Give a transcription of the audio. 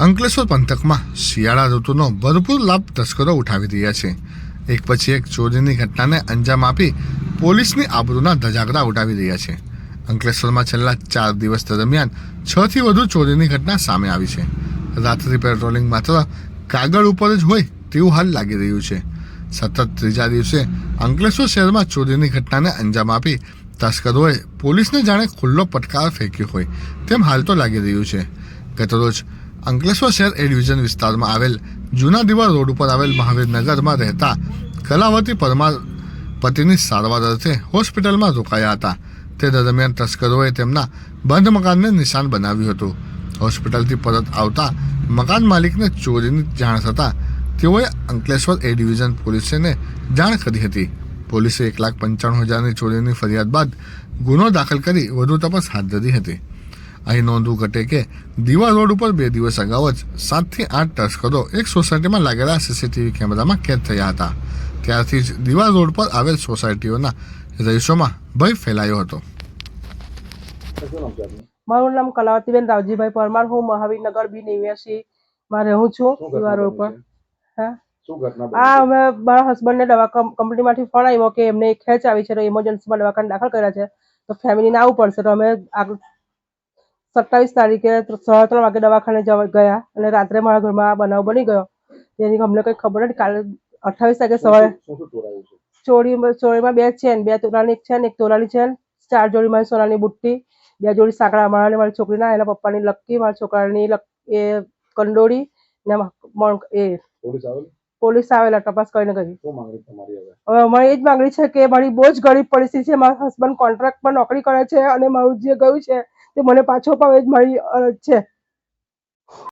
અંકલેશ્વર પંથકમાં શિયાળા ઋતુનો ભરપૂર લાભ તસ્કરો ઉઠાવી રહ્યા છે. એક પછી એક ચોરીની ઘટનાને અંજામ આપી પોલીસની આબરૂના ધજાગરા ઉઠાવી રહ્યા છે. અંકલેશ્વરમાં છેલ્લા ચાર દિવસ દરમિયાન છ થી વધુ ચોરીની ઘટના સામે આવી છે. રાત્રિ પેટ્રોલિંગ માત્ર કાગળ ઉપર જ હોય તેવું હાલ લાગી રહ્યું છે. સતત ત્રીજા દિવસે અંકલેશ્વર શહેરમાં ચોરીની ઘટનાને અંજામ આપી તસ્કરોએ પોલીસને જાણે ખુલ્લો પટકાર ફેંક્યો હોય તેમ હાલ તો લાગી રહ્યું છે. ગતરોજ અંકલેશ્વર શહેર એ વિસ્તારમાં આવેલ જૂના દિવાળ રોડ ઉપર આવેલ મહાવીરનગરમાં રહેતા કલાવતી પરમાર પતિની સારવાર અર્થે હોસ્પિટલમાં રોકાયા હતા. તે દરમિયાન તસ્કરોએ તેમના બંધ મકાનને નિશાન બનાવ્યું હતું. હોસ્પિટલથી પરત આવતા મકાન માલિકને ચોરીની જાણ થતાં તેઓએ અંકલેશ્વર એ ડિવિઝન પોલીસને જાણ કરી હતી. પોલીસે એક લાખ પંચાણું હજારની ચોરીની ફરિયાદ બાદ ગુનો દાખલ કરી વધુ તપાસ હાથ ધરી હતી. અહીં નોંધવું ઘટે કે દીવા રોડ ઉપર બે દિવસ અગાઉ જ સાતથી આઠ તસ્કરો એક સોસાયટીમાં લાગેલા સીસીટીવી કેમેરામાં કેદ થયા હતા. ત્યારથી જ દીવા રોડ પર આવેલ સોસાયટીઓના રહીશોમાં ભય ફેલાયો હતો? મારું નામ કલાવતીબેન રાવજીભાઈ પરમાર હું મહાવીરનગર બી નેવ્યાસી માં રહું છું દીવા રોડ પર. બની હા? આ અમે મારા હસબન્ડને દવા કં- કંપનીમાંથી ફોન આવ્યો કે એમને ખેંચ આવી છે તો ઇમરજન્સીમાં દવાખાને દાખલ કર્યા છે. તો ફેમિલીને આવવું પડશે તો અમે આગળ સત્તાવીસ તારીખે સવા ત્રણ વાગે દવાખાને જવા ગયા અને રાત્રે મારા ઘરમાં બનાવ બની ગયો. તેની અમને કંઈ ખબર નથી કાલે અઠ્ઠાવીસ તારીખે સવારે ચોરી ચોરીમાં બે ચેન બે તોલાની એક ચેન એક તોલાની ચેન ચાર જોડી મારી સોનાની બુટ્ટી બે જોડી સાંકળા મારા અને મારી છોકરીના એના પપ્પાની લક્કી મારા છોકરાની એ કંડોળી ને એ પોલીસ આવેલા? તપાસ કરીને ગઈ. હવે? હવે અમારી એ જ માંગણી છે કે મારી બહુ જ ગરીબ પરિસ્થિતિ છે. મારા હસબન્ડ કોન્ટ્રાક્ટ પર નોકરી કરે છે અને મારું જે ગયું છે તે મને પાછો પાવે એ મારી અરજ છે.